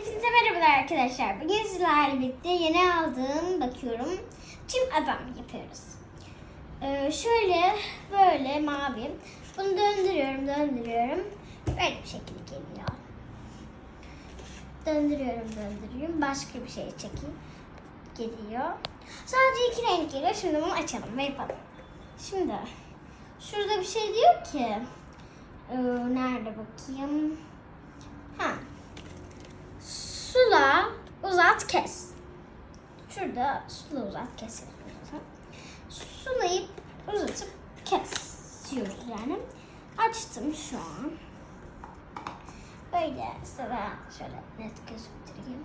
Hepinize merhabalar arkadaşlar. Bugün sizlerle birlikte yeni aldığım bakıyorum. Çim adam yapıyoruz. Ee, şöyle böyle mavi. Bunu döndürüyorum döndürüyorum. Böyle bir şekilde geliyor. Döndürüyorum döndürüyorum. Başka bir şey çekeyim. Geliyor. Sadece iki renk geliyor. Şimdi bunu açalım ve yapalım. Şimdi şurada bir şey diyor ki ee, nerede bakayım? Ha. Sula uzat kes. Şurada sula uzat kes yapıyoruz. Sulayıp uzatıp kesiyoruz yani. Açtım şu an. Böyle sana şöyle net göstereyim.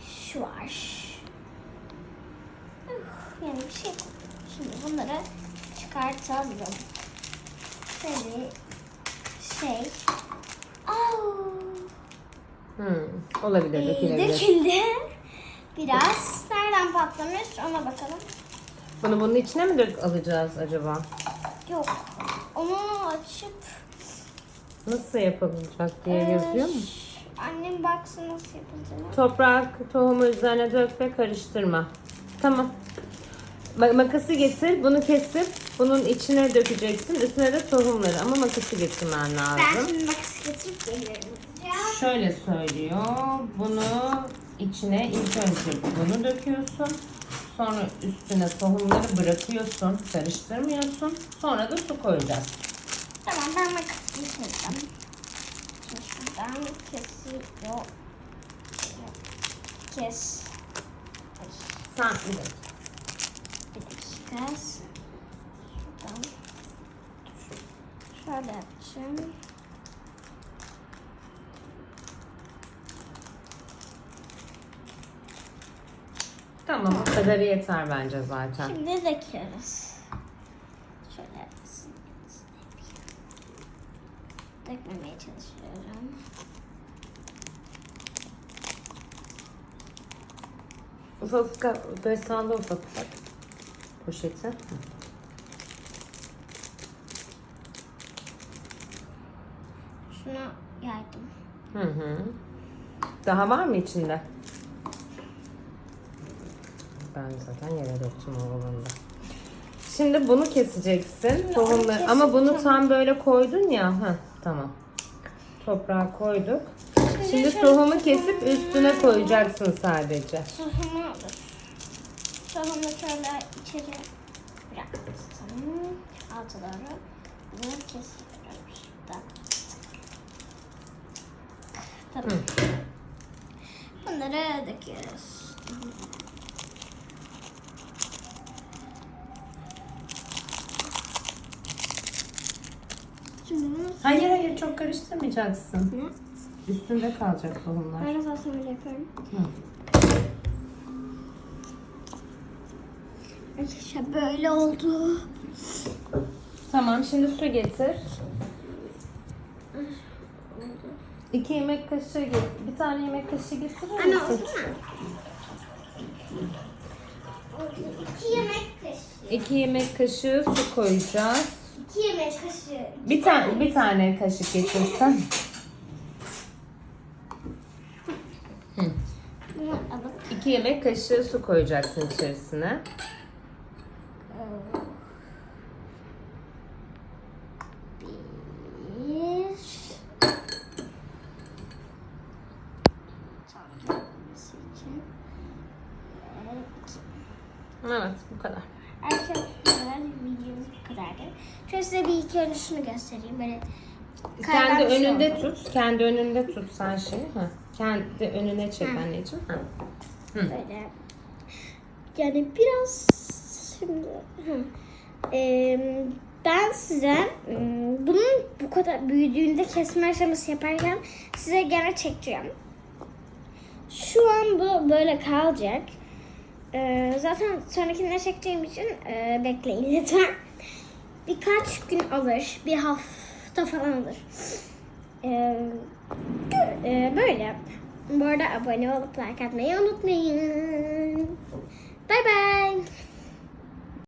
Şu var. Yani bir şey. Şimdi bunları çıkartalım. Şöyle şey. Au. Hmm, olabilir, Ee, dökülebilir. döküldü. Biraz. Nereden patlamış ona bakalım. Bunu bunun içine mi dök alacağız acaba? Yok. Onu açıp Nasıl yapılacak diye Ee, yazıyor mu? Annem baksın nasıl yapıldığını. Toprak, tohumu üzerine dök ve karıştırma. Tamam. Bak makası getir, bunu kesip bunun içine dökeceksin. Üstüne de tohumları ama makası getirmen Ben lazım. şimdi makas getirip geliyorum. Şöyle söylüyor. Bunu içine ilk önce bunu döküyorsun. Sonra üstüne tohumları bırakıyorsun, karıştırmıyorsun. Sonra da su koyacağız. Tamam ben makas getirdim. Şimdi şuradan kesiyor. Kes. Sen bir dakika. bir dakika. Şuradan. Şöyle yapacağım. Tamam bu kadarı yeter bence zaten. Şimdi döküyoruz. Şöyle dökmemeye çalışıyorum. Ufak ufak böyle salla ufak ufak poşeti. Şunu yaydım. Hı hı. Daha var mı içinde? Ben zaten yere döktüm o olanı da. Şimdi bunu keseceksin. Tohumları. Ama bunu tam böyle koydun ya. Heh, tamam. Toprağa koyduk. Şimdi şöyle tohumu kesip üstüne koyacaksın sadece. Tohumu alır. Tohumu şöyle içeri bıraktım. Alta doğru. Bunu kesiyorum şuradan. Tamam. Bunları döküyoruz. Bunu Hayır hayır çok karıştırmayacaksın. ne? Üstünde kalacak tohumlar. Ben zaten öyle yapıyorum. Hı. Arkadaşlar böyle oldu. Tamam şimdi su getir. İki yemek kaşığı getir. Bir tane yemek kaşığı getirir Anne misin? oldu mu? İki yemek kaşığı. İki yemek kaşığı su koyacağız. İki yemek kaşığı. Bir tane bir tane kaşık getirsen. İki yemek kaşığı su koyacaksın içerisine. Evet bu kadar. Arkadaşlar kadardı. Şöyle size bir iki önce şunu göstereyim. Böyle Kendi şey önünde oldu. tut. Kendi önünde tut sen şeyi. Ha. Kendi önüne çek Hı. anneciğim. Ha. Böyle. Yani biraz şimdi hı. Ee, ben size ım, bunun bu kadar büyüdüğünde kesme aşaması yaparken size gene çekeceğim. Şu an bu böyle kalacak. Ee, zaten sonrakinde çekeceğim için e, bekleyin lütfen. Birkaç gün alır. Bir hafta falan alır. Ee, e, böyle. Bu arada abone olup like atmayı unutmayın. Bye bye.